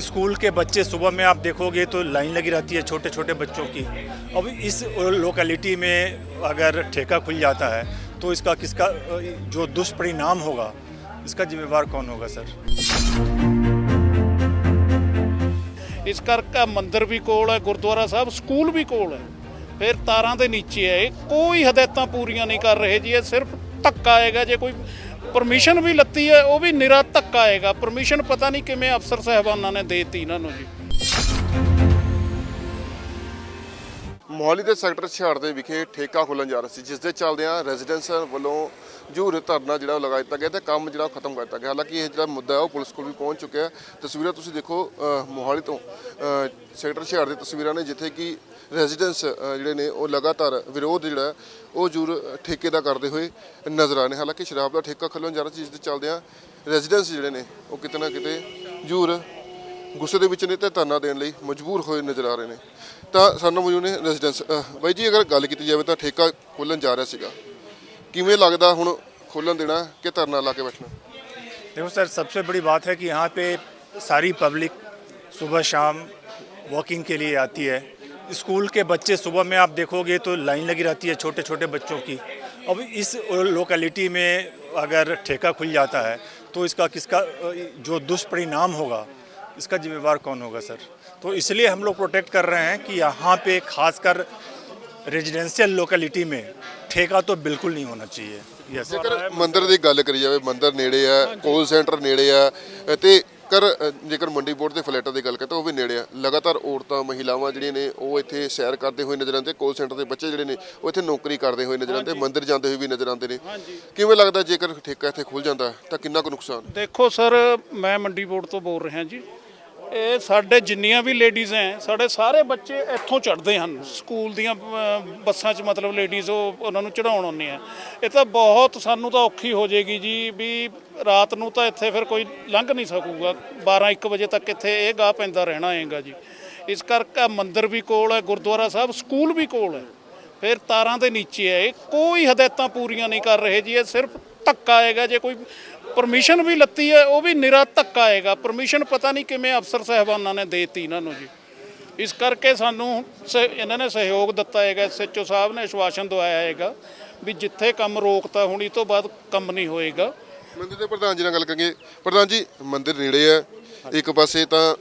School के बच्चे सुबह में आप देखोगे तो लाइन लगी रहती है छोटे छोटे बच्चों की अब इस लोकेलिटी में अगर ठेका खुल जाता है तो इसका किसका जो दुष्परिणाम होगा इसका जिम्मेवार कौन होगा सर ਇਸ ਕਰਕੇ ਮੰਦਿਰ ਵੀ ਕੋਲ ਹੈ ਗੁਰਦੁਆਰਾ ਸਾਹਿਬ ਸਕੂਲ ਵੀ ਕੋਲ ਹੈ ਫਿਰ ਤਾਰਾਂ ਦੇ ਨੀਚੇ ਹੈ ਇਹ ਕੋਈ ਹਦਾਇਤਾਂ ਪੂਰੀਆਂ ਨਹੀਂ ਕਰ ਰਹੇ ਜੀ ਇਹ ਸਿਰਫ ਧੱਕਾ ਹੈਗਾ ਜੇ ਕੋਈ ਪਰਮਿਸ਼ਨ ਵੀ ਲੱਤੀ ਹੈ, ਉਹ ਵੀ ਨਿਰਾ ਧੱਕਾ ਹੈਗਾ। ਪਰਮਿਸ਼ਨ ਪਤਾ ਨਹੀਂ ਕਿਵੇਂ ਅਫਸਰ ਸਾਹਿਬਾਨਾਂ ਨੇ ਦੇਤੀ ਇਹਨਾਂ ਨੂੰ ਜੀ। ਮੋਹਾਲੀ ਦੇ ਸੈਕਟਰ 66 ਦੇ ਵਿਖੇ ਠੇਕਾ ਖੁੱਲਣ ਜਾ ਰਿਹਾ ਸੀ, ਜਿਸ ਦੇ ਚੱਲਦਿਆਂ ਰੈਜ਼ੀਡੈਂਸਾਂ ਵੱਲੋਂ ਜੂਰ ਧਰਨਾ ਜਿਹੜਾ ਉਹ ਲਗਾ ਦਿੱਤਾ ਗਿਆ ਤੇ ਕੰਮ ਜਿਹੜਾ ਉਹ ਖਤਮ ਕਰ ਦਿੱਤਾ ਗਿਆ। ਹਾਲਾਂਕਿ ਇਹ ਜਿਹੜਾ ਮੁੱਦਾ ਹੈ, ਉਹ ਪੁਲਿਸ ਕੋਲ ਵੀ ਪਹੁੰਚ ਚੁੱਕਿਆ ਹੈ। ਤਸਵੀਰਾਂ ਤੁਸੀਂ ਦੇਖੋ ਮੋਹਾਲੀ ਤੋਂ ਸੈਕਟਰ 66 ਦੀ ਤਸਵੀਰਾਂ ਨੇ, ਜਿੱਥੇ ਕਿ ਰੈਜ਼ੀਡੈਂਸ ਜਿਹੜੇ ਨੇ ਉਹ ਲਗਾਤਾਰ ਵਿਰੋਧ ਜਿਹੜਾ ਹੈ ਉਹ ਜੂਰ ਠੇਕੇ ਦਾ ਕਰਦੇ ਹੋਏ ਨਜ਼ਰ ਆ ਰਹੇ ਨੇ ਹਾਲਾਂਕਿ ਸ਼ਰਾਬ ਦਾ ਠੇਕਾ ਖੁੱਲਣ ਜਾ ਰਿਹਾ ਸੀ ਜਿਸ ਦੇ ਚੱਲਦਿਆਂ ਰੈਜ਼ੀਡੈਂਸ ਜਿਹੜੇ ਨੇ ਉਹ ਕਿਤੇ ਨਾ ਕਿਤੇ ਜੂਰ ਗੁੱਸੇ ਦੇ ਵਿੱਚ ਨੇ ਤੇ ਧਰਨਾ ਦੇਣ ਲਈ ਮਜਬੂਰ ਹੋਏ ਨਜ਼ਰ ਆ ਰਹੇ ਨੇ ਤਾਂ ਸਾਨੂੰ ਮੌਜੂਦ ਨੇ ਰੈਜ਼ੀਡੈਂਸ ਬਾਈ ਜੀ ਅਗਰ ਗੱਲ ਕੀਤੀ ਜਾਵੇ ਤਾਂ ਠੇਕਾ ਖੋਲਣ ਜਾ ਰਿਹਾ ਸੀਗਾ ਕਿਵੇਂ ਲੱਗਦਾ ਹੁਣ ਖੋਲਣ ਦੇਣਾ ਕਿ ਧਰਨਾ ਲਾ ਕੇ ਬੈਠਣਾ देखो सर सबसे बड़ी बात है कि यहाँ पे सारी पब्लिक सुबह शाम वॉकिंग के लिए आती है स्कूल के बच्चे सुबह में आप देखोगे तो लाइन लगी रहती है छोटे छोटे बच्चों की अब इस लोकेलिटी में अगर ठेका खुल जाता है तो इसका किसका जो दुष्परिणाम होगा इसका जिम्मेवार कौन होगा सर तो इसलिए हम लोग प्रोटेक्ट कर रहे हैं कि यहाँ पे खासकर रेजिडेंशियल लोकेलिटी में ठेका तो बिल्कुल नहीं होना चाहिए यस ਜੇਕਰ ਮੰਦਿਰ ਦੀ ਗੱਲ ਕਰੀ ਜਾਵੇ ਮੰਦਿਰ ਨੇੜੇ ਆ ਕੋਲ ਸੈਂਟਰ ਨੇੜੇ ਆ ਤੇ ਕਰ ਅ, ਜੇਕਰ ਮੰਡੀ ਬੋਰਡ ਦੇ ਫਲੈਟਾਂ ਦੀ ਗੱਲ ਕਰੀਏ ਤਾਂ ਉਹ ਵੀ ਨੇੜੇ ਆ। ਲਗਾਤਾਰ ਔਰਤਾਂ ਮਹਿਲਾਵਾਂ ਜਿਹੜੀਆਂ ਨੇ ਉਹ ਇੱਥੇ ਸੈਰ ਕਰਦੇ ਹੋਏ ਨਜ਼ਰ ਆਉਂਦੇ ਕੋਲ ਸੈਂਟਰ ਦੇ ਬੱਚੇ ਜਿਹੜੇ ਨੇ ਉਹ ਇੱਥੇ ਨੌਕਰੀ ਕਰਦੇ ਹੋਏ ਨਜ਼ਰ ਆਉਂਦੇ ਮੰਦਿਰ ਜਾਂਦੇ ਹੋਏ ਵੀ ਨਜ਼ਰ ਆਉਂਦੇ ਨੇ। ਕਿਵੇਂ ਲੱਗਦਾ ਜੇਕਰ ਠੇਕਾ ਇੱਥੇ ਖੁੱਲ ਜਾਂਦਾ ਤਾਂ ਕਿੰਨਾ ਕੁ ਨੁਕਸਾਨ? ਦੇਖੋ ਸਰ ਮੈਂ ਮੰਡੀ ਬੋਰਡ ਤੋਂ ਬੋਲ ਰਿਹਾ ਜੀ। ਇਹ ਸਾਡੇ ਜਿੰਨੀਆਂ ਵੀ ਲੇਡੀਜ਼ ਹੈ ਸਾਡੇ ਸਾਰੇ ਬੱਚੇ ਇੱਥੋਂ ਚੜ੍ਹਦੇ ਹਨ। ਸਕੂਲ ਦੀਆਂ ਬੱਸਾਂ 'ਚ ਮਤਲਬ ਲੇਡੀਜ਼ ਉਹ, ਉਹਨਾਂ ਨੂੰ ਚੜਾਉਣ ਆਉਂਦੇ ਆ। ਇਹ ਤਾਂ ਬਹੁਤ ਸਾਨੂੰ ਤਾਂ ਔਖੀ ਹੋ ਜਾਏਗੀ ਜੀ ਵੀ ਰਾਤ ਨੂੰ ਤਾਂ ਇੱਥੇ ਫਿਰ ਕੋਈ ਲੰਘ ਨਹੀਂ ਸਕੂਗਾ। 12 1 ਵਜੇ ਤੱਕ ਇੱਥੇ ਇਹ ਗਾਹ ਪੈਂਦਾ ਰਹਿਣਾ ਹੈਗਾ ਜੀ। ਇਸ ਕਰਕੇ ਮੰਦਿਰ ਵੀ ਕੋਲ ਹੈ, ਗੁਰਦੁਆਰਾ ਸਾਹਿਬ ਸਕੂਲ ਵੀ ਕੋਲ ਹੈ। ਫਿਰ ਤਾਰਾਂ ਦੇ ਨੀਚੇ ਹੈ, ਇਹ ਕੋਈ ਹਦਾਇਤਾਂ ਪੂਰੀਆਂ ਨਹੀਂ ਕਰ ਰਹੇ ਜੀ, ਇਹ ਸਿਰਫ ਧੱਕਾ ਹੈਗਾ ਜੇ ਕੋਈ ਪਰਮਿਸ਼ਨ ਵੀ ਲੱਤੀ ਹੈ ਉਹ ਵੀ ਨਿਰਾ ਧੱਕਾ ਹੈਗਾ ਪਰਮਿਸ਼ਨ ਪਤਾ ਨਹੀਂ ਕਿਵੇਂ ਅਫਸਰ ਸਾਹਿਬਾਨਾਂ ਨੇ ਦੇਤੀ ਇਹਨਾਂ ਨੂੰ ਜੀ। ਇਸ ਕਰਕੇ ਸਾਨੂੰ ਇਹਨਾਂ ਨੇ ਸਹਿਯੋਗ ਦਿੱਤਾ ਹੈਗਾ ਐਸਐਚਓ ਸਾਹਿਬ ਨੇ ਆਸ਼ਵਾਸਨ ਦਵਾਇਆ ਹੈਗਾ ਵੀ ਜਿੱਥੇ ਕੰਮ ਰੋਕਤਾ ਹੁਣ ਇਹ ਤੋਂ ਬਾਅਦ ਕੰਮ ਨਹੀਂ ਹੋਏਗਾ। ਮੰਦਿਰ ਦੇ ਪ੍ਰਧਾਨ ਜੀ ਨਾਲ ਗੱਲ ਕਰਾਂਗੇ। ਪ੍ਰਧਾਨ ਜੀ ਮੰਦਿਰ ਨੇੜੇ ਹੈ। ਇੱਕ ਪਾਸੇ ਤਾਂ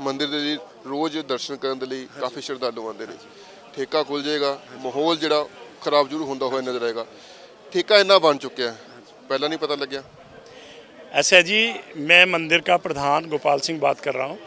ਮੰਦਿਰ ਦੇ ਲਈ ਰੋਜ਼ ਦਰਸ਼ਨ ਕਰਨ ਦੇ ਲਈ ਕਾਫੀ ਸ਼ਰਧਾਲੂ ਆਉਂਦੇ ਨੇ ਠੇਕਾ ਖੁੱਲ ਜਾਏਗਾ ਮਾਹੌਲ ਜਿਹੜਾ ਖਰਾਬ ਜ਼ਰੂਰ ਹੁੰਦਾ ਹੋਇਆ ਨਜ਼ਰ ਆਏਗਾ। ਠੇਕਾ ਇੰਨਾ ਬਣ ਚੁੱਕਿਆ। पहला नहीं पता लग गया ऐसा जी मैं मंदिर का प्रधान गोपाल सिंह बात कर रहा हूँ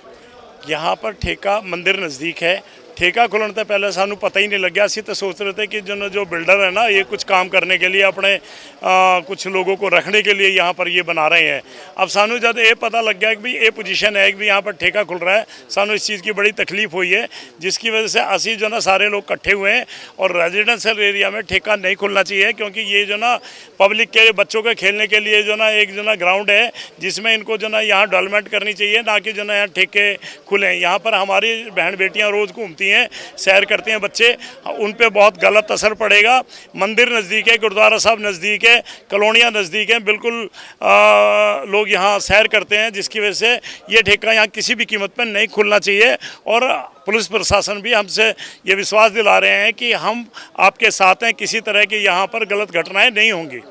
यहाँ पर ठेका मंदिर नज़दीक है ठेका खुलने से पहले सानू पता ही नहीं लग्या। ਅਸੀਂ तो सोच रहे थे कि जो जो बिल्डर है ना ये कुछ काम करने के लिए अपने आ, कुछ लोगों को रखने के लिए यहाँ पर ये बना रहे हैं। अब सानू जब ये पता लग गया कि भी ये पोजीशन है कि यहाँ पर ठेका खुल रहा है सानू इस चीज़ की बड़ी तकलीफ़ हुई है जिसकी वजह से असी जो ना सारे लोग इकट्ठे हुए हैं और रेजिडेंशियल एरिया में ठेका नहीं खुलना चाहिए क्योंकि ये जो ना पब्लिक के बच्चों के खेलने के लिए जो ना एक जो ना ग्राउंड है जिसमें इनको जो ना यहाँ डेवलपमेंट करनी चाहिए ना कि जो ना यहाँ ठेके खुले। यहाँ पर हमारी बहन बेटियाँ रोज़ घूमती हैं सैर करते हैं बच्चे उन पे बहुत गलत असर पड़ेगा मंदिर नज़दीक है गुरुद्वारा साहब नज़दीक है कॉलोनियाँ नज़दीक हैं बिल्कुल आ, लोग यहाँ सैर करते हैं जिसकी वजह से ये ठेका यहाँ किसी भी कीमत पर नहीं खुलना चाहिए और पुलिस प्रशासन भी हमसे ये विश्वास दिला रहे हैं कि हम आपके साथ हैं किसी तरह की यहाँ पर गलत घटनाएं नहीं होंगी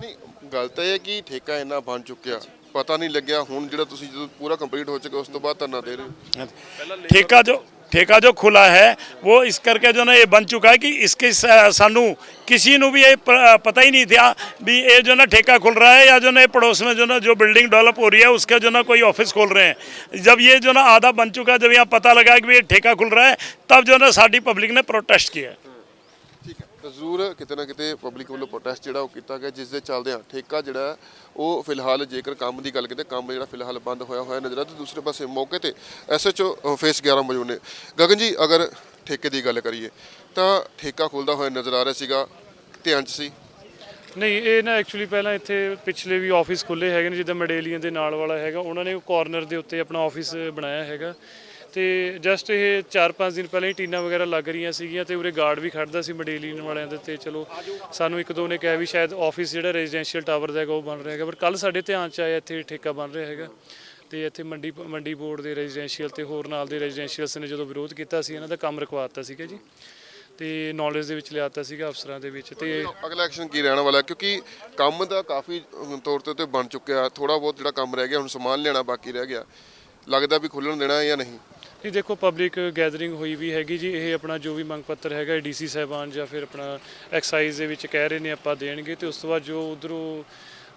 ਨਹੀਂ ਗੱਲ ਤਾਂ ਇਹ ਹੈ ਕਿ ਠੇਕਾ ਇੰਨਾ ਬਣ ਚੁੱਕਿਆ ਪਤਾ ਨਹੀਂ ਲੱਗਿਆ ਹੁਣ ਜਿਹੜਾ ਤੁਸੀਂ ਜਦੋਂ ਪੂਰਾ ਕੰਪਲੀਟ ਹੋ ਚੁੱਕਾ ਉਸ ਤੋਂ ਬਾਅਦ ਧਰਨਾ ਦੇ ਰਹੇ ਹੋ ठेका जो ठेका जो खुला है वो इस करके जो ना ये बन चुका है कि इसके स- सानू किसी ਨੂੰ भी ये प- पता ही नहीं था भी ये जो ना ठेका खुल रहा है या जो ना ये पड़ोस में जो ना जो बिल्डिंग डेवलप हो रही है उसका जो ना कोई ऑफिस खोल रहे हैं जब ये जो ना आधा बन चुका है जब यहाँ पता लगा कि भी ये ठेका खुल रहा है तब जो ना साड़ी पब्लिक ने प्रोटेस्ट किया है ਠੀਕ ਹੈ ਤਾਂ ਜ਼ਰੂਰ ਕਿਤੇ ਨਾ ਕਿਤੇ ਪਬਲਿਕ ਵੱਲੋਂ ਪ੍ਰੋਟੈਸਟ ਜਿਹੜਾ ਉਹ ਕੀਤਾ ਗਿਆ ਜਿਸ ਦੇ ਚੱਲਦਿਆਂ ਠੇਕਾ ਜਿਹੜਾ ਹੈ, ਉਹ ਫਿਲਹਾਲ ਜੇਕਰ ਕੰਮ ਦੀ ਗੱਲ ਕੀਤੇ ਕੰਮ ਜਿਹੜਾ ਫਿਲਹਾਲ ਬੰਦ ਹੋਇਆ ਹੋਇਆ ਨਜ਼ਰ ਆ ਤੇ ਦੂਸਰੇ ਪਾਸੇ ਮੌਕੇ ਤੇ ਐਸਐਚਓ ਫੇਸ 11 ਮੌਜੂਦ ਨੇ। ਗਗਨ ਜੀ ਅਗਰ ਠੇਕੇ ਦੀ ਗੱਲ ਕਰੀਏ ਤਾਂ ਠੇਕਾ ਖੁੱਲਦਾ ਹੋਇਆ ਨਜ਼ਰ ਆ ਰਿਹਾ ਸੀਗਾ ਧਿਆਨ ਚ ਸੀ? ਨਹੀਂ ਇਹ ਨਾ ਐਕਚੁਅਲੀ ਪਹਿਲਾਂ ਇੱਥੇ ਪਿਛਲੇ ਵੀ ਆਫਿਸ ਖੁੱਲੇ ਹੈਗੇ ਨੇ ਜਿੱਦਾਂ ਮਡੇਲੀਆਂ ਦੇ ਨਾਲ ਵਾਲਾ ਹੈਗਾ ਉਹਨਾਂ ਨੇ ਕਾਰਨਰ ਦੇ ਉੱਤੇ ਆਪਣਾ ਆਫਿਸ ਬਣਾਇਆ ਹੈਗਾ। ਤੇ ਜਸਟ ਇਹ 4-5 ਦਿਨ ਪਹਿਲਾਂ ਹੀ ਟੀਨਾ ਵਗੈਰਾ ਲੱਗ ਰਹੀਆਂ ਸੀਗੀਆਂ ਤੇ ਉਰੇ ਗਾਰਡ ਵੀ ਖੜਦਾ ਸੀ ਮੈਡੇਲੀਅਨ ਵਾਲਿਆਂ ਦੇ ਤੇ ਚਲੋ ਸਾਨੂੰ ਇੱਕ ਦੋ ਨੇ ਕਿਹਾ ਵੀ ਸ਼ਾਇਦ ਆਫਿਸ ਜਿਹੜਾ ਰੈਜ਼ੀਡੈਂਸ਼ੀਅਲ ਟਾਵਰ ਦਾ ਹੈਗਾ ਉਹ ਬਣ ਰਿਹਾ ਹੈਗਾ, ਪਰ ਕੱਲ ਸਾਡੇ ਧਿਆਨ ਚ ਆਇਆ ਇੱਥੇ ਠੇਕਾ ਬਣ ਰਿਹਾ ਹੈਗਾ ਤੇ ਇੱਥੇ ਮੰਡੀ ਮੰਡੀ ਬੋਰਡ ਦੇ ਰੈਜ਼ੀਡੈਂਸ਼ੀਅਲ ਤੇ ਹੋਰ ਨਾਲ ਦੇ ਰੈਜ਼ੀਡੈਂਸ਼ੀਅਲਸ ਨੇ ਜਦੋਂ ਵਿਰੋਧ ਕੀਤਾ ਸੀ, ਇਹਨਾਂ ਦਾ ਕੰਮ ਰੁਕਵਾਤਾ ਸੀਗਾ ਜੀ ਤੇ ਨੌਲੇਜ ਦੇ ਵਿੱਚ ਲਿਆਤਾ ਸੀਗਾ ਅਫਸਰਾਂ ਦੇ ਵਿੱਚ ਤੇ ਅਗਲਾ ਐਕਸ਼ਨ ਕੀ ਰਹਿਣ ਵਾਲਾ ਕਿਉਂਕਿ ਕੰਮ ਦਾ ਕਾਫੀ ਤੌਰ ਤੇ ਉੱਤੇ ਬਣ ਚੁੱਕਿਆ ਥੋੜਾ ਬਹੁਤ ਜਿਹੜਾ ਕੰਮ ਰਹਿ ਗਿਆ, ਹੁਣ ਸਮਾਨ ਲੈਣਾ ਬਾਕੀ ਰਹਿ ਗਿਆ। ਲੱਗਦਾ ਵੀ ਖੁੱਲਣ ਦੇਣਾ ਜਾਂ ਨਹੀਂ। ਜੀ ਦੇਖੋ ਪਬਲਿਕ ਗੈਦਰਿੰਗ ਹੋਈ ਵੀ ਹੈਗੀ ਜੀ ਇਹ ਆਪਣਾ ਜੋ ਵੀ ਮੰਗ ਪੱਤਰ ਹੈਗਾ ਡੀਸੀ ਸਾਹਿਬਾਨ ਜਾਂ ਫਿਰ ਆਪਣਾ ਐਕਸਾਈਜ਼ ਦੇ ਵਿੱਚ ਕਹਿ ਰਹੇ ਨੇ ਆਪਾਂ ਦੇਣਗੇ ਤੇ ਉਸ ਤੋਂ ਬਾਅਦ ਜੋ ਉਧਰੋਂ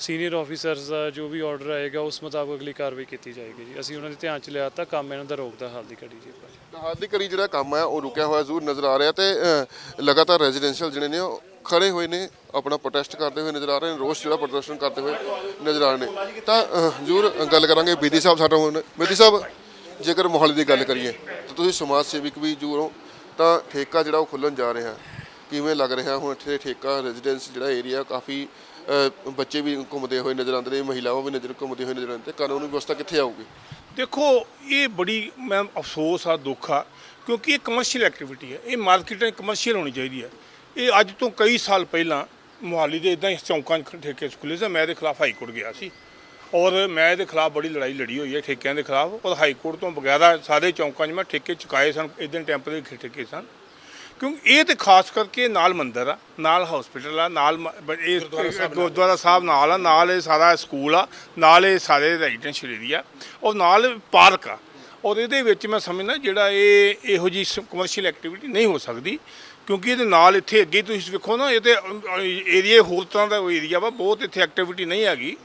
ਸੀਨੀਅਰ ਆਫੀਸਰਸ ਦਾ ਜੋ ਵੀ ਆਰਡਰ ਆਏਗਾ ਉਸ ਮੁਤਾਬਕ ਅਗਲੀ ਕਾਰਵਾਈ ਕੀਤੀ ਜਾਏਗੀ ਜੀ। ਅਸੀਂ ਉਹਨਾਂ ਦੇ ਧਿਆਨ ਚ ਲਿਆਤਾ ਕੰਮ ਇਹਨਾਂ ਦਾ ਰੋਕਦਾ ਹਾਲ ਦੀ ਘੜੀ ਜੀ ਆਪਾਂ। ਜੀ ਤਾਂ ਹਾਲ ਦੀ ਕਰੀ ਜਿਹੜਾ ਕੰਮ ਹੈ ਉਹ ਰੁਕਿਆ ਹੋਇਆ ਜ਼ਰੂਰ ਨਜ਼ਰ ਆ ਰਿਹਾ ਤੇ ਅ, ਲਗਾਤਾਰ ਰੈਜ਼ੀਡੈਂਸ਼ੀਅਲ ਜਿਹੜੇ ਨੇ ਉਹ ਖੜੇ ਹੋਏ ਨੇ ਆਪਣਾ ਪ੍ਰੋਟੈਸਟ ਕਰਦੇ ਹੋਏ ਨਜ਼ਰ ਆ ਰਹੇ ਨੇ ਰੋਸ ਜਿਹੜਾ ਪ੍ਰਦਰਸ਼ਨ ਕਰਦੇ ਹੋਏ ਨਜ਼ਰ ਆ ਰਹੇ ਨੇ। ਤਾਂ ਅ, ਜ਼ਰੂਰ ਗੱਲ ਕਰਾਂਗੇ। ਬੀਦੀ ਸਾਹਿਬ ਸਾਡਾ ਹੁਣ ਬੀਦੀ ਸਾਹਿਬ ਜੇਕਰ ਮੋਹਾਲੀ ਦੀ ਗੱਲ ਕਰੀਏ, ਤਾਂ ਤੁਸੀਂ ਸਮਾਜ ਸੇਵਕ ਵੀ ਜ਼ਰੂਰ ਹੋ ਤਾਂ ਠੇਕਾ ਜਿਹੜਾ ਉਹ ਖੁੱਲਣ ਜਾ ਰਿਹਾ। ਕਿਵੇਂ ਲੱਗ ਰਿਹਾ? ਹੁਣ ਇੱਥੇ ਠੇਕਾ ਰੈਜ਼ੀਡੈਂਸ ਜਿਹੜਾ ਏਰੀਆ ਕਾਫੀ ਬੱਚੇ ਵੀ ਘੁੰਮਦੇ ਹੋਏ ਨਜ਼ਰ ਆਉਂਦੇ ਨੇ, ਮਹਿਲਾਵਾਂ ਵੀ ਨਜ਼ਰ, ਘੁੰਮਦੇ ਹੋਏ ਨਜ਼ਰ ਆਉਂਦੇ ਤੇ ਕਾਨੂੰਨੀ ਵਿਵਸਥਾ ਕਿੱਥੇ ਆਊਗੀ? ਦੇਖੋ, ਇਹ ਬੜੀ, ਮੈਂ ਅਫਸੋਸ ਆ, ਦੁੱਖ ਆ, ਕਿਉਂਕਿ ਇਹ ਕਮਰਸ਼ੀਅਲ ਐਕਟੀਵਿਟੀ ਹੈ। ਇਹ ਮਾਰਕੀਟ ਕਮਰਸ਼ੀਅਲ ਹੋਣੀ ਚਾਹੀਦੀ ਹੈ। ਇਹ ਅੱਜ ਤੋਂ ਕਈ ਸਾਲ ਪਹਿਲਾਂ ਮੁਹਾਲੀ ਦੇ ਇਦਾਂ ਹੀ ਚੌਂਕਾਂ 'ਚ ਠੇਕੇ ਖੁੱਲੇ ਸੀ, ਮੈਂ ਇਹਦੇ ਖਿਲਾਫ ਹਾਈ ਕੋਰਟ ਗਿਆ ਸੀ। ਔਰ ਮੈਂ ਇਹਦੇ ਖਿਲਾਫ ਬੜੀ ਲੜਾਈ ਲੜੀ ਹੋਈ ਹੈ ਠੇਕਿਆਂ ਦੇ ਖਿਲਾਫ। ਔਰ ਹਾਈ ਕੋਰਟ ਤੋਂ ਬਗੈਰਾ ਸਾਰੇ ਚੌਂਕਾਂ 'ਚ ਮੈਂ ਠੇਕੇ ਚੁਕਾਏ ਸਨ ਇਦਾਂ ਟੈਂਪਰੇਰੀ ਠੇਕੇ ਸਨ। ਕਿਉਂਕਿ ਇਹ ਤੇ ਖਾਸ ਕਰਕੇ ਨਾਲ ਮੰਦਿਰ ਆ ਨਾਲ ਹਸਪੀਟਲ ਆ ਨਾਲ ਇਹ ਗੁਰਦੁਆਰਾ ਸਾਹਿਬ ਨਾਲ। ਆ ਨਾਲ ਇਹ ਸਾਰਾ ਸਕੂਲ ਆ ਨਾਲ ਇਹ ਸਾਰੇ ਰੈਜ਼ੀਡੈਂਸ਼ੀਅਲ ਏਰੀਆ ਔਰ ਨਾਲ ਪਾਰਕ ਆ। ਔਰ ਇਹਦੇ ਵਿੱਚ ਮੈਂ ਸਮਝਦਾ ਜਿਹੜਾ ਇਹ ਇਹੋ ਜੀ ਕਮਰਸ਼ੀਅਲ ਐਕਟੀਵਿਟੀ ਨਹੀਂ ਹੋ ਸਕਦੀ ਕਿਉਂਕਿ ਇਹਦੇ ਨਾਲ ਇੱਥੇ ਅੱਗੇ ਤੁਸੀਂ ਵੇਖੋ ਨਾ ਇਹ ਤੇ ਏਰੀਆ ਹੋਰ ਤਰ੍ਹਾਂ ਦਾ ਏਰੀਆ ਵਾ ਬਹੁਤ ਇੱਥੇ ਐਕਟੀਵਿਟੀ ਨਹੀਂ ਹੈਗੀ।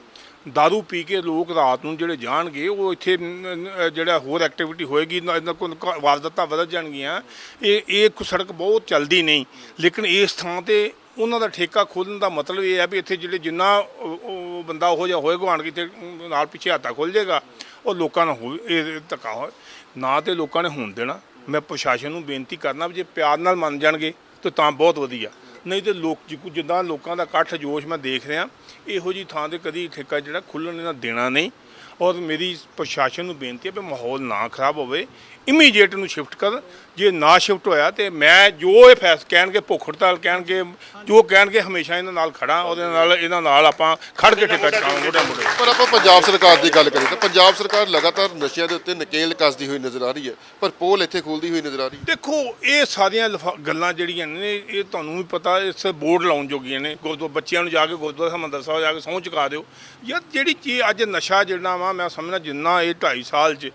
ਦਾਰੂ ਪੀ ਕੇ ਲੋਕ ਰਾਤ ਨੂੰ ਜਿਹੜੇ ਜਾਣਗੇ ਉਹ ਇੱਥੇ ਨ- ਜਿਹੜਾ ਹੋਰ ਐਕਟੀਵਿਟੀ ਹੋਏਗੀ ਨਾ- ਇਹਨਾਂ ਕੋਲ ਕ- ਵਾਰਦਾਤਾਂ ਵੱਧ ਜਾਣਗੀਆਂ ਇਹ ਇਹ ਇੱਕ ਸੜਕ ਬਹੁਤ ਚੱਲਦੀ ਨਹੀਂ ਲੇਕਿਨ ਇਸ ਥਾਂ ਤੇ ਉਹਨਾਂ ਦਾ ਠੇਕਾ ਖੋਲ੍ਹਣ ਦਾ ਮਤਲਬ ਇਹ ਹੈ ਵੀ ਇੱਥੇ ਜਿਹੜੇ ਜਿੰਨਾ ਉਹ- ਉਹ ਬੰਦਾ ਉਹੋ ਜਿਹਾ ਹੋਏਗਾ ਆਣ ਕੇ ਇੱਥੇ ਨਾਲ ਪਿੱਛੇ ਹੱਥਾ ਖੁੱਲ ਜਾਏਗਾ ਉਹ ਲੋਕਾਂ ਨੂੰ ਹੋ ਇਹ ਧੱਕਾ ਹੋ ਨਾ ਤੇ ਲੋਕਾਂ ਨੇ ਹੋਣ ਦੇਣਾ ਮੈਂ ਪ੍ਰਸ਼ਾਸਨ ਨੂੰ ਬੇਨਤੀ ਕਰਨਾ ਵੀ ਜੇ ਪਿਆਰ ਨਾਲ ਮੰਨ ਜਾਣਗੇ ਤਾਂ ਤਾਂ ਬਹੁਤ ਵਧੀਆ ਨਹੀਂ ਤੇ ਲੋਕ ਜਿੱਦਾਂ ਲੋਕਾਂ ਦਾ ਇਕੱਠ ਜੋਸ਼ ਮੈਂ ਦੇਖ ਰਿਹਾ, ਇਹੋ ਜੀ ਥਾਂ ਤੇ ਕਦੀ ਠੇਕਾ ਜਿਹੜਾ ਖੁੱਲਣ ਇਹਨਾਂ ਦੇਣਾ ਨਹੀਂ। ਔਰ ਮੇਰੀ ਪ੍ਰਸ਼ਾਸਨ ਨੂੰ ਬੇਨਤੀ ਹੈ ਵੀ ਮਾਹੌਲ ਨਾ ਖਰਾਬ ਹੋਵੇ ਇਮੀਡੀਏਟ ਨੂੰ ਸ਼ਿਫਟ ਕਰ। ਜੇ ਨਾ ਸ਼ਿਫਟ ਹੋਇਆ ਤੇ ਮੈਂ ਜੋ ਇਹ ਫੈਸ ਕਹਿਣਗੇ ਭੁੱਖ ਹੜਤਾਲ ਕਹਿਣਗੇ ਜੋ ਕਹਿਣਗੇ ਹਮੇਸ਼ਾ ਇਹਨਾਂ ਨਾਲ ਖੜਾ ਉਹਦੇ ਨਾਲ ਇਹਨਾਂ ਨਾਲ ਆਪਾਂ ਖੜ ਕੇ ਠੇਕਾ ਚੁਕਾਵਾਂਗੇ ਮੋਢੇ ਮੋਢੇ ਪਰ ਆਪਾਂ ਪੰਜਾਬ ਸਰਕਾਰ ਦੀ ਗੱਲ ਕਰੀਏ ਤਾਂ ਪੰਜਾਬ ਸਰਕਾਰ ਲਗਾਤਾਰ ਨਸ਼ਿਆਂ ਦੇ ਉੱਤੇ ਨਕੇਲ ਕੱਸਦੀ ਹੋਈ ਨਜ਼ਰ ਆ ਰਹੀ ਹੈ ਪਰ ਪੋਲ ਇੱਥੇ ਖੁੱਲਦੀ ਹੋਈ ਨਜ਼ਰ ਆ ਰਹੀ ਹੈ। ਦੇਖੋ ਇਹ ਸਾਰੀਆਂ ਗੱਲਾਂ ਜਿਹੜੀਆਂ ਨੇ ਇਹ ਤੁਹਾਨੂੰ ਵੀ ਪਤਾ ਇਸ ਬੋਰਡ ਲਾਉਣ ਜੋਗੀਆਂ ਨੇ ਗੁਰਦੁਆਰਾ ਬੱਚਿਆਂ ਨੂੰ ਜਾ ਕੇ ਗੁਰਦੁਆਰਾ ਹਰਿਮੰਦਰ ਸਾਹਿਬ ਜਾ ਕੇ ਸਹੁੰ ਚੁਕਾ ਦਿਓ। ਯਾਰ ਜਿਹੜੀ ਚੀਜ਼ ਅੱਜ ਨਸ਼ਾ ਜਿਹੜਾ ਵਾ ਮੈਂ ਸਮਝਦਾ ਜਿੰਨਾ ਇਹ 2.5 ਸਾਲ 'ਚ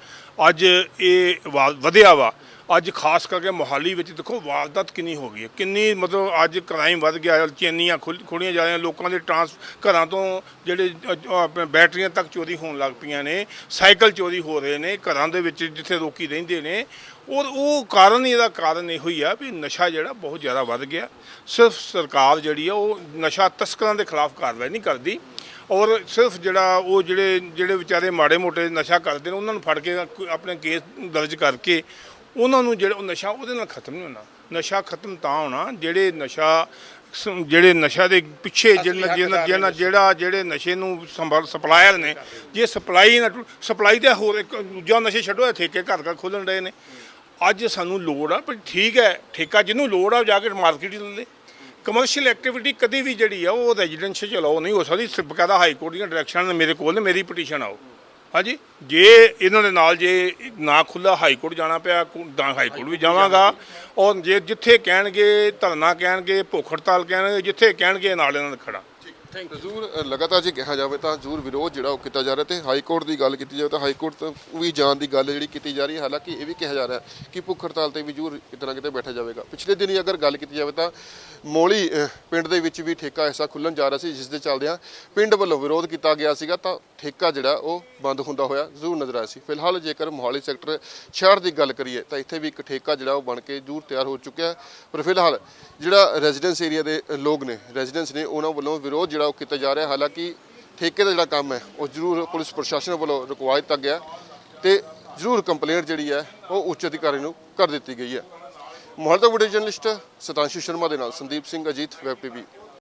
ਅੱਜ ਇਹ ਵਾ- ਵਧਿਆ ਵਾ, ਅੱਜ ਖਾਸ ਕਰਕੇ ਮੋਹਾਲੀ ਵਿੱਚ ਦੇਖੋ ਵਾਰਦਾਤ ਕਿੰਨੀ ਹੋ ਗਈ ਹੈ। ਕਿੰਨੀ ਮਤਲਬ ਅੱਜ ਕ੍ਰਾਈਮ ਵੱਧ ਗਿਆ, ਚੈਨੀਆਂ ਖੁੱਲ- ਖੋਲ੍ਹੀਆਂ ਜਾ ਰਹੀਆਂ, ਲੋਕਾਂ ਦੇ ਟਰਾਂਸ ਘਰਾਂ ਤੋਂ ਜਿਹੜੇ ਅ- ਅ- ਆਪਣੇ ਬੈਟਰੀਆਂ ਤੱਕ ਚੋਰੀ ਹੋਣ ਲੱਗ ਪਈਆਂ ਨੇ, ਸਾਈਕਲ ਚੋਰੀ ਹੋ ਰਹੇ ਨੇ, ਘਰਾਂ ਦੇ ਵਿੱਚ ਜਿੱਥੇ ਲੋਕੀ ਰਹਿੰਦੇ ਨੇ ਔਰ ਉਹ ਕਾਰਨ ਹੀ ਇਹਦਾ ਕਾਰਨ ਇਹੋ ਹੀ ਆ ਵੀ ਨਸ਼ਾ ਜਿਹੜਾ ਬਹੁਤ ਜ਼ਿਆਦਾ ਵੱਧ ਗਿਆ। ਸਿਰਫ ਸਰਕਾਰ ਜਿਹੜੀ ਆ ਉਹ ਨਸ਼ਾ ਤਸਕਰਾਂ ਦੇ ਖਿਲਾਫ ਕਾਰਵਾਈ ਨਹੀਂ ਕਰਦੀ ਔਰ ਸਿਰਫ ਜਿਹੜਾ ਉਹ ਜਿਹੜੇ ਜਿਹੜੇ ਵਿਚਾਰੇ ਮਾੜੇ ਮੋਟੇ ਨਸ਼ਾ ਕਰਦੇ ਨੇ ਉਹਨਾਂ ਨੂੰ ਫੜ ਕੇ ਆਪਣੇ ਕੇਸ ਦਰਜ ਕਰਕੇ ਉਹਨਾਂ ਨੂੰ ਜਿਹੜਾ ਉਹ ਨਸ਼ਾ ਉਹਦੇ ਨਾਲ ਖਤਮ ਨਹੀਂ ਹੋਣਾ। ਨਸ਼ਾ ਖਤਮ ਤਾਂ ਹੋਣਾ ਜਿਹੜੇ ਨਸ਼ਾ ਜਿਹੜੇ ਨਸ਼ਾ ਦੇ ਪਿੱਛੇ ਜਿਹੜਾ ਜਿਹੜਾ ਜਿਹੜਾ ਜਿਹੜਾ ਜਿਹੜੇ ਨਸ਼ੇ ਨੂੰ ਸਪਲਾਇਰ ਨੇ ਜੇ ਸਪਲਾਈ ਨਾ ਸਪਲਾਈ ਤੇ ਹੋਰ ਇੱਕ ਦੂਜਾ ਨਸ਼ੇ ਛੱਡੋ ਠੇਕੇ ਘਰ ਘਰ ਖੋਲਣ ਰਹੇ ਨੇ। ਅੱਜ ਸਾਨੂੰ ਲੋੜ ਆ ਪਰ ਠੀਕ ਹੈ ਠੇਕਾ ਜਿਹਨੂੰ ਲੋੜ ਆ ਜਾ ਕੇ ਮਾਰਕੀਟ ਹੀ ਲੈ ਕਮਰਸ਼ੀਅਲ ਐਕਟੀਵਿਟੀ ਕਦੀ ਵੀ ਜਿਹੜੀ ਆ ਉਹ ਰੈਜ਼ੀਡੈਂਸ਼ੀਅਲ ਚਲਾਓ ਨਹੀਂ ਹੋ ਸਕਦੀ ਬਕਾਇਦਾ ਹਾਈ ਕੋਰਟ ਦੀਆਂ ਡਾਇਰੈਕਸ਼ਨ ਨੇ ਮੇਰੇ ਕੋਲ ਨੇ ਮੇਰੀ ਪਟੀਸ਼ਨ ਆਓ। ਹਾਂਜੀ? ਜੇ ਇਹਨਾਂ ਦੇ ਨਾਲ ਜੇ ਨਾ ਖੁੱਲਾ ਹਾਈ ਕੋਰਟ ਜਾਣਾ ਪਿਆ ਤਾਂ ਹਾਈ ਕੋਰਟ ਵੀ ਜਾਵਾਂਗਾ। ਔਰ ਜੇ ਜਿੱਥੇ ਕਹਿਣਗੇ ਧਰਨਾ ਕਹਿਣਗੇ ਭੁੱਖ ਹੜਤਾਲ ਕਹਿਣਗੇ ਜਿੱਥੇ ਕਹਿਣਗੇ ਨਾਲ ਇਹਨਾਂ ਦਾ ਖੜਾ ਜ਼ਰੂਰ ਲਗਾਤਾਰ ਜੇ ਕਿਹਾ ਜਾਵੇ ਤਾਂ ਜ਼ਰੂਰ ਵਿਰੋਧ ਜਿਹੜਾ ਉਹ ਕੀਤਾ ਜਾ ਰਿਹਾ ਤੇ ਹਾਈ ਕੋਰਟ ਦੀ ਗੱਲ ਕੀਤੀ ਜਾਵੇ ਤਾਂ ਹਾਈ ਕੋਰਟ ਤੋਂ ਵੀ ਜਾਣ ਦੀ ਗੱਲ ਜਿਹੜੀ ਕੀਤੀ ਜਾ ਰਹੀ ਹੈ, ਹਾਲਾਂਕਿ ਇਹ ਵੀ ਕਿਹਾ ਜਾ ਰਿਹਾ ਕਿ ਭੁੱਖ ਹੜਤਾਲ ਤੇ ਵੀ ਜ਼ਰੂਰ ਕਿਤੇ ਨਾ ਕਿਤੇ ਬੈਠਾ ਜਾਵੇਗਾ। ਪਿਛਲੇ ਦਿਨੀ ਅਗਰ ਗੱਲ ਕੀਤੀ ਜਾਵੇ ਤਾਂ ਮੋਲੀ ਪਿੰਡ ਦੇ ਵਿੱਚ ਵੀ ਠੇਕਾ ਐਸਾ ਖੁੱਲਣ ਜਾ ਰਿਹਾ ਸੀ, ਜਿਸ ਦੇ ਚੱਲਦਿਆਂ ਪਿੰਡ ਵੱਲੋਂ ਵਿਰੋਧ ਕੀਤਾ ਗਿਆ ਸੀਗਾ ਤਾਂ ਠੇਕਾ ਜਿਹੜਾ ਉਹ ਬੰਦ ਹੁੰਦਾ ਹੋਇਆ ਜ਼ਰੂਰ ਨਜ਼ਰ ਆਇਆ ਸੀ। ਫਿਲਹਾਲ ਜੇਕਰ ਮੋਹਾਲੀ ਸੈਕਟਰ 66 ਦੀ ਗੱਲ ਕਰੀਏ ਤਾਂ ਇੱਥੇ ਵੀ ਇੱਕ ਠੇਕਾ ਜਿਹੜਾ ਉਹ ਬਣ ਕੇ ਜ਼ਰੂਰ ਤਿਆਰ ਹੋ ਚੁੱਕਿਆ ਪਰ ਫਿਲਹਾਲ ਜਿਹੜਾ ਰੈਜ਼ੀਡੈਂਸ ਏਰੀਆ ਦੇ ਲੋਕ ਨੇ ਰੈਜ਼ੀਡੈਂਸ ਨੇ ਉਹਨਾਂ ਵੱਲੋਂ ਵਿਰੋਧ ਜਿਹੜਾ ਉਹ ਕੀਤਾ ਜਾ ਰਿਹਾ। ਹਾਲਾਂਕਿ ਠੇਕੇ ਦਾ ਜਿਹੜਾ ਕੰਮ ਹੈ, ਉਹ ਜ਼ਰੂਰ ਪੁਲਿਸ ਪ੍ਰਸ਼ਾਸਨ ਵੱਲੋਂ ਰੁਕਵਾ ਦਿੱਤਾ ਗਿਆ ਤੇ ਜ਼ਰੂਰ ਕੰਪਲੇਂਟ ਜਿਹੜੀ ਹੈ, ਉਹ ਉੱਚ ਅਧਿਕਾਰੀ ਨੂੰ ਕਰ ਦਿੱਤੀ ਗਈ ਹੈ। ਮੋਹਾਲੀ ਤੋਂ ਵੀਡੀਓ ਜਰਨਲਿਸਟ ਸਤਾਂਸ਼ੂ ਸ਼ਰਮਾ ਦੇ ਨਾਲ ਸੰਦੀਪ ਸਿੰਘ ਅਜੀਤ ਵੈਬ ਟੀਵੀ